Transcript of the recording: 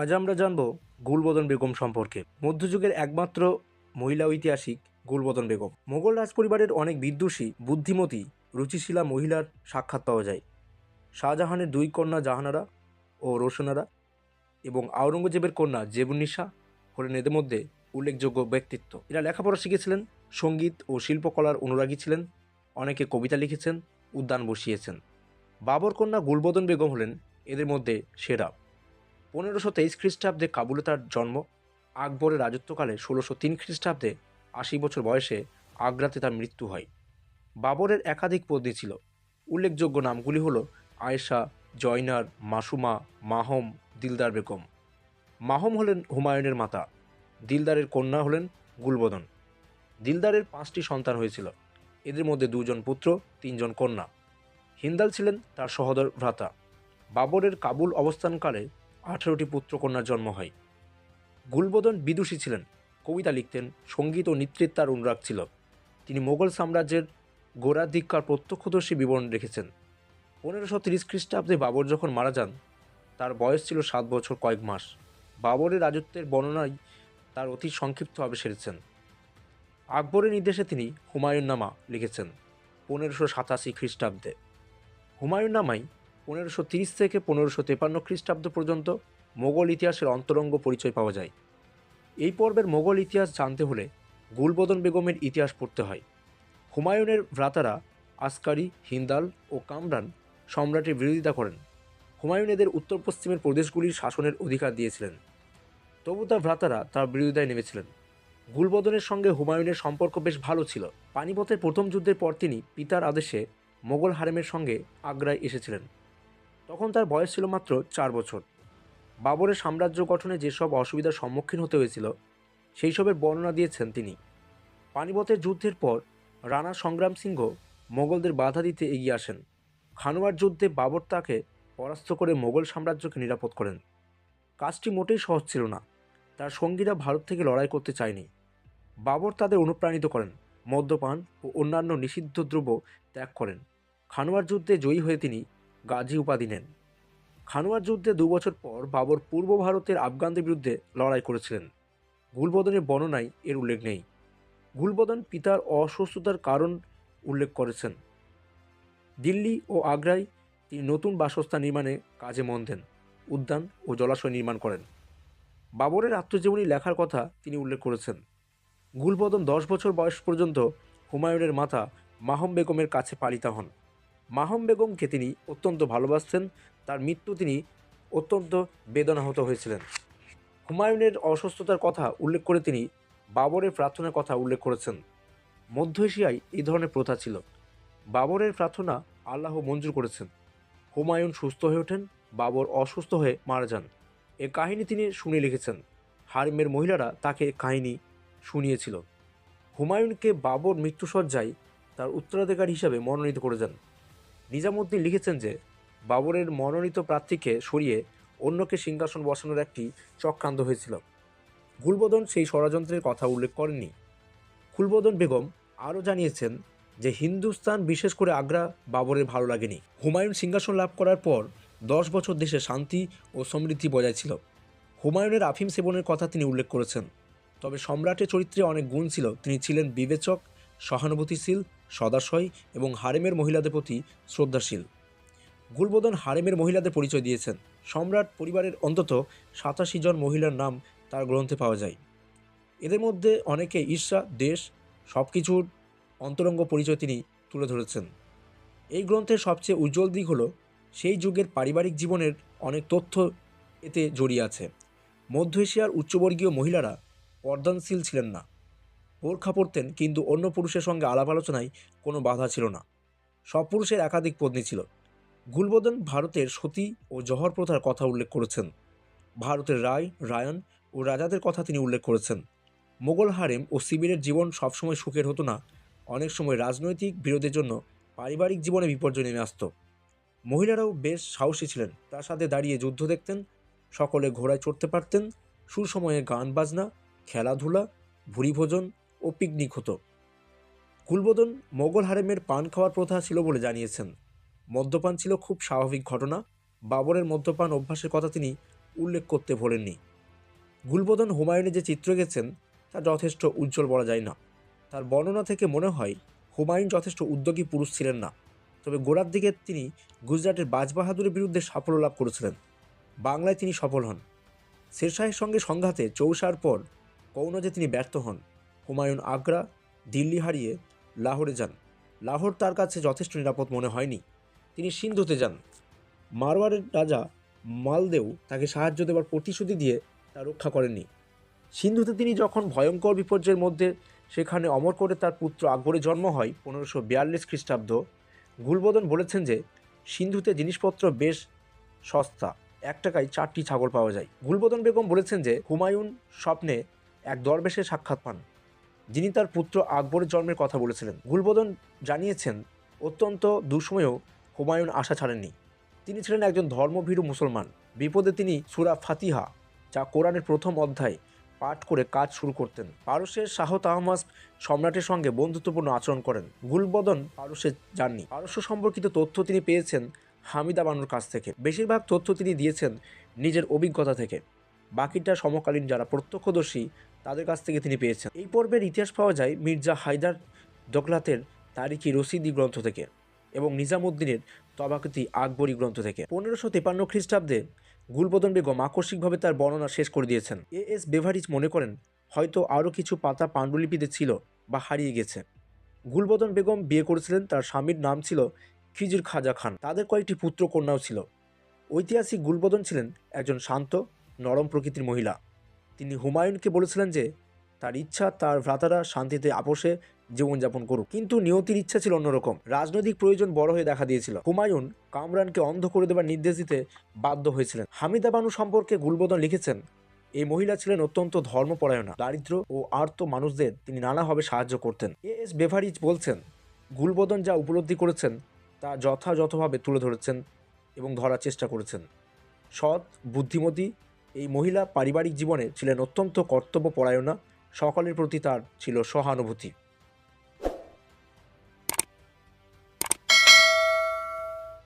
আজ আমরা জানব গুলবদন বেগম সম্পর্কে। মধ্যযুগের একমাত্র মহিলা ঐতিহাসিক গুলবদন বেগম। মোগল রাজপরিবারের অনেক বিদ্যুষী বুদ্ধিমতী, রুচিশীলা মহিলার সাক্ষাৎ পাওয়া যায়। শাহজাহানের দুই কন্যা জাহানারা ও রোশনারা এবং আওরঙ্গজেবের কন্যা জেবুন্নিসা হলেন এদের মধ্যে উল্লেখযোগ্য ব্যক্তিত্ব। এরা লেখাপড়া শিখেছিলেন, সংগীত ও শিল্পকলার অনুরাগী ছিলেন, অনেকে কবিতা লিখেছেন, উদ্যান বসিয়েছেন। বাবর কন্যা গুলবদন বেগম হলেন এদের মধ্যে সেরা। পনেরোশো তেইশ খ্রিস্টাব্দে কাবুলে তার জন্ম, আকবরের রাজত্বকালে ষোলোশো তিন খ্রিস্টাব্দে আশি বছর বয়সে আগ্রাতে তার মৃত্যু হয়। বাবরের একাধিক পত্নী ছিল। উল্লেখযোগ্য নামগুলি হলো আয়েশা, জয়নার, মাসুমা, মাহম, দিলদার বেগম। মাহম হলেন হুমায়ুনের মাতা, দিলদারের কন্যা হলেন গুলবদন। দিলদারের পাঁচটি সন্তান হয়েছিল। এদের মধ্যে দুজন পুত্র, তিনজন কন্যা। হিন্দাল ছিলেন তার সহোদর ভ্রাতা। বাবরের কাবুল অবস্থানকালে আঠেরোটি পুত্রকন্যার জন্ম হয়। গুলবদন বিদুষী ছিলেন। কবিতা লিখতেন, সংগীত ও নৃত্যের তার অনুরাগ ছিল। তিনি মোগল সাম্রাজ্যের গোড়ার দিককার প্রত্যক্ষদর্শী বিবরণ রেখেছেন। পনেরোশো তিরিশ খ্রিস্টাব্দে বাবর যখন মারা যান, তার বয়স ছিল সাত বছর কয়েক মাস। বাবরের রাজত্বের বর্ণনায় তার অতি সংক্ষিপ্তভাবে সেরেছেন। আকবরের নির্দেশে তিনি হুমায়ুন নামা লিখেছেন, পনেরোশো সাতাশি খ্রিস্টাব্দে। হুমায়ুন নামাই পনেরোশো থেকে পনেরোশো তেপান্ন খ্রিস্টাব্দ পর্যন্ত মোগল ইতিহাসের অন্তরঙ্গ পরিচয় পাওয়া যায়। এই পর্বের মোগল ইতিহাস জানতে হলে গুলবদন বেগমের ইতিহাস পড়তে হয়। হুমায়ুনের ভ্রাতারা আসকারি, হিন্দাল ও কামরান সম্রাটের বিরোধিতা করেন। হুমায়ুন এদের উত্তর পশ্চিমের প্রদেশগুলির শাসনের অধিকার দিয়েছিলেন। তবু তার ভ্রাতারা তার বিরোধিতায় নেমেছিলেন। গুলবদনের সঙ্গে হুমায়ুনের সম্পর্ক বেশ ভালো ছিল। পানিপথের প্রথম যুদ্ধের পর তিনি পিতার আদেশে মোগল হারেমের সঙ্গে আগ্রায় এসেছিলেন। তখন তার বয়স ছিল মাত্র চার বছর। বাবরের সাম্রাজ্য গঠনে যেসব অসুবিধার সম্মুখীন হতে হয়েছিল, সেই সবের বর্ণনা দিয়েছেন তিনি। পানিপথের যুদ্ধের পর রানা সংগ্রাম সিংহ মোগলদের বাধা দিতে এগিয়ে আসেন। খানোয়ার যুদ্ধে বাবর তাকে পরাস্ত করে মোগল সাম্রাজ্যকে নিরাপদ করেন। কাজটি মোটেই সহজ ছিল না। তার সঙ্গীরা ভারত থেকে লড়াই করতে চায়নি। বাবর তাদের অনুপ্রাণিত করেন, মদ্যপান ও অন্যান্য নিষিদ্ধ দ্রব্য ত্যাগ করেন। খানোয়ার যুদ্ধে জয়ী হয়ে তিনি গাজী উপাধি নেন। খানোয়ার যুদ্ধে দু বছর পর বাবর পূর্ব ভারতের আফগানদের বিরুদ্ধে লড়াই করেছিলেন। গুলবদনের বর্ণনায় এর উল্লেখ নেই। গুলবদন পিতার অসুস্থতার কারণ উল্লেখ করেছেন। দিল্লি ও আগ্রায় তিনি নতুন বাসস্থান নির্মাণে কাজে মন দেন, উদ্যান ও জলাশয় নির্মাণ করেন। বাবরের আত্মজীবনী লেখার কথা তিনি উল্লেখ করেছেন। গুলবদন দশ বছর বয়স পর্যন্ত হুমায়ুনের মাতা মাহম বেগমের কাছে পালিতা হন। মাহম বেগমকে তিনি অত্যন্ত ভালোবাসতেন। তার মৃত্যু তিনি অত্যন্ত বেদনাহত হয়েছিলেন। হুমায়ুনের অসুস্থতার কথা উল্লেখ করে তিনি বাবরের প্রার্থনার কথা উল্লেখ করেছেন। মধ্য এশিয়ায় এই ধরনের প্রথা ছিল। বাবরের প্রার্থনা আল্লাহ মঞ্জুর করেছেন। হুমায়ুন সুস্থ হয়ে ওঠেন, বাবর অসুস্থ হয়ে মারা যান। এ কাহিনী তিনি শুনে লিখেছেন। হারিমের মহিলারা তাকে কাহিনী শুনিয়েছিল। হুমায়ুনকে বাবর মৃত্যুসজ্জায় তার উত্তরাধিকার হিসাবে মনোনীত করে যান নিজামুদ্দিন লিখেছেন যে, বাবরের মনোনীত প্রার্থীকে সরিয়ে অন্যকে সিংহাসন বসানোর একটি চক্রান্ত হয়েছিল। গুলবদন সেই ষড়যন্ত্রের কথা উল্লেখ করেননি। গুলবদন বেগম আরও জানিয়েছেন যে, হিন্দুস্তান বিশেষ করে আগ্রা বাবরের ভালো লাগেনি। হুমায়ুন সিংহাসন লাভ করার পর দশ বছর দেশে শান্তি ও সমৃদ্ধি বজায় ছিল। হুমায়ুনের আফিম সেবনের কথা তিনি উল্লেখ করেছেন। তবে সম্রাটের চরিত্রে অনেক গুণ ছিল। তিনি ছিলেন বিবেচক, সহানুভূতিশীল সদাশয় এবং হারেমের মহিলাদের প্রতি শ্রদ্ধাশীল। গুলবদন হারেমের মহিলাদের পরিচয় দিয়েছেন। সম্রাট পরিবারের অন্তত সাতাশি জন মহিলার নাম তার গ্রন্থে পাওয়া যায়। এদের মধ্যে অনেকে ঈর্ষা, দেশ সব কিছুর অন্তরঙ্গ পরিচয় তিনি তুলে ধরেছেন। এই গ্রন্থের সবচেয়ে উজ্জ্বল দিক হলো, সেই যুগের পারিবারিক জীবনের অনেক তথ্য এতে জড়িয়ে আছে। মধ্য এশিয়ার উচ্চবর্গীয় মহিলারা পর্দানশীল ছিলেন না। বোরখা পরতেন কিন্তু অন্য পুরুষের সঙ্গে আলাপ আলোচনায় কোনো বাধা ছিল না। সব পুরুষের একাধিক পত্নী ছিল। গুলবদন ভারতের সতী ও জহর প্রথার কথা উল্লেখ করেছেন। ভারতের রায়, রায়ন ও রাজাদের কথা তিনি উল্লেখ করেছেন। মোগল হারেম ও শিবিরের জীবন সবসময় সুখের হতো না। অনেক সময় রাজনৈতিক বিরোধের জন্য পারিবারিক জীবনে বিপর্যয় নেমে আসতো। মহিলারাও বেশ সাহসী ছিলেন। তার সাথে দাঁড়িয়ে যুদ্ধ দেখতেন, সকলে ঘোড়ায় চড়তে পারতেন, সুসময়ে গান বাজনা, খেলাধুলা, ভুরিভোজন ও পিকনিক হতো। কুলবোদন মোগল হারেমের পান খাওয়ার প্রথা ছিল বলে জানিয়েছেন। মদ্যপান ছিল খুব স্বাভাবিক ঘটনা। বাবরের মদ্যপান অভ্যাসের কথা তিনি উল্লেখ করতে ভোলেননি। গুলবদন হুমায়ুনে যে চিত্র এঁকেছেন তা যথেষ্ট উজ্জ্বল বলা যায় না। তার বর্ণনা থেকে মনে হয়, হুমায়ুন যথেষ্ট উদ্যোগী পুরুষ ছিলেন না। তবে গোড়ার দিকে তিনি গুজরাটের বাজবাহাদুরের বিরুদ্ধে সাফল্য লাভ করেছিলেন। বাংলায় তিনি সফল হন। শেরশাহের সঙ্গে সংঘাতে চৌসার পর কৌনজে তিনি ব্যর্থ হন। হুমায়ুন আগ্রা, দিল্লি হারিয়ে লাহোরে যান। লাহোর তার কাছে যথেষ্ট নিরাপদ মনে হয়নি। তিনি সিন্ধুতে যান। মারওয়ারের রাজা মালদেও তাকে সাহায্য দেওয়ার প্রতিশ্রুতি দিয়ে তা রক্ষা করেননি। সিন্ধুতে তিনি যখন ভয়ঙ্কর বিপর্যয়ের মধ্যে সেখানে অমর করে তার পুত্র আকবরের জন্ম হয় পনেরোশো বিয়াল্লিশ খ্রিস্টাব্দ, গুলবদন বলেছেন যে সিন্ধুতে জিনিসপত্র বেশ সস্তা, এক টাকায় চারটি ছাগল পাওয়া যায়। গুলবদন বেগম বলেছেন যে হুমায়ুন স্বপ্নে এক দরবেশের সাক্ষাৎ পান। যিনি তার পুত্র আকবরের জন্মের কথা বলেছিলেন। গুলবদন জানিয়েছেন, অত্যন্ত দুঃসময়েও হুমায়ুন আশা ছাড়েননি। তিনি ছিলেন একজন ধর্মভীরু মুসলমান। বিপদে তিনি সুরা ফাতিহা, যা কোরআনের প্রথম অধ্যায়, পাঠ করে কাজ শুরু করতেন। পারস্যের শাহ তাহমাস সম্রাটের সঙ্গে বন্ধুত্বপূর্ণ আচরণ করেন। গুলবদন পারস্যে যাননি। পারস্য সম্পর্কিত তথ্য তিনি পেয়েছেন হামিদা বানুর কাছ থেকে। বেশিরভাগ তথ্য তিনি দিয়েছেন নিজের অভিজ্ঞতা থেকে। বাকিটা সমকালীন যারা প্রত্যক্ষদর্শী তাদের কাছ থেকে তিনি পেয়েছেন। এই পর্বের ইতিহাস পাওয়া যায় মির্জা হায়দার দোকলাতের তারিখি রসিদি গ্রন্থ থেকে এবং নিজামুদ্দিনের তবাকতি আকবরী গ্রন্থ থেকে। পনেরোশো তেপান্ন খ্রিস্টাব্দে গুলবদন বেগম আকস্মিকভাবে তার বর্ণনা শেষ করে দিয়েছেন। এ এস বেভারিজ মনে করেন, হয়তো আরও কিছু পাতা পাণ্ডুলিপিতে ছিল বা হারিয়ে গেছে। গুলবদন বেগম বিয়ে করেছিলেন, তার স্বামীর নাম ছিল খিজির খাজা খান। তাদের কয়েকটি পুত্র কন্যাও ছিল। ঐতিহাসিক গুলবদন ছিলেন একজন শান্ত, নরম প্রকৃতির মহিলা। তিনি হুমায়ুনকে বলেছিলেন যে, তার ইচ্ছা, তার ভ্রাতারা শান্তিতে আপোষে জীবনযাপন করুক। কিন্তু নিয়তির ইচ্ছা ছিল অন্যরকম। রাজনৈতিক প্রয়োজন বড় হয়ে দেখা দিয়েছিল। হুমায়ুন কামরানকে অন্ধ করে দেবার নির্দেশ দিতে বাধ্য হয়েছিলেন। হামিদা বানু সম্পর্কে গুলবদন লিখেছেন এই মহিলা ছিলেন অত্যন্ত ধর্মপরায়ণা, দারিদ্র ও আর্ত মানুষদের তিনি নানাভাবে সাহায্য করতেন। এ এস বেভারিজ বলছেন, গুলবদন যা উপলব্ধি করেছেন, তা যথাযথভাবে তুলে ধরেছেন এবং ধরার চেষ্টা করেছেন। সৎ, বুদ্ধিমতী এই মহিলা পারিবারিক জীবনে ছিলেন অত্যন্ত কর্তব্যপরায়ণা। সকলের প্রতি তার ছিল সহানুভূতি।